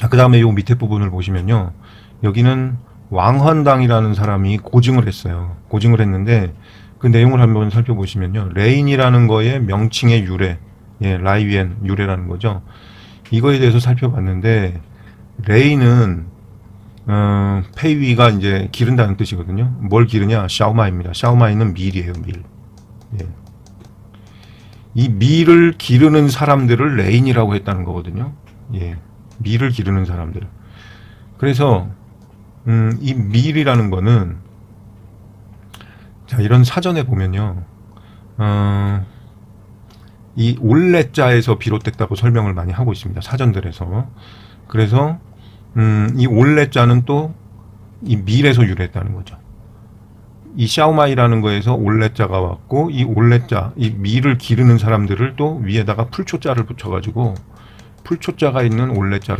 자, 그 다음에 요 밑에 부분을 보시면요. 여기는 왕헌당이라는 사람이 고증을 했어요. 고증을 했는데 그 내용을 한번 살펴보시면요. 레인이라는 거의 명칭의 유래, 예, 라이위엔 유래라는 거죠. 이거에 대해서 살펴봤는데 레인은 어, 페이위가 이제 기른다는 뜻이거든요. 뭘 기르냐? 샤오마입니다. 샤오마이는 밀이에요, 밀. 예. 이 밀을 기르는 사람들을 레인이라고 했다는 거거든요. 예. 밀을 기르는 사람들. 그래서 음, 이 밀이라는 거는 자 이런 사전에 보면요, 어, 이 올레자에서 비롯됐다고 설명을 많이 하고 있습니다. 사전들에서. 그래서 음, 이 올레자는 또 이 밀에서 유래했다는 거죠. 이 샤오마이라는 거에서 올레자가 왔고 이 올레자, 이 밀을 기르는 사람들을 또 위에다가 풀초자를 붙여가지고 풀초자가 있는 올레자를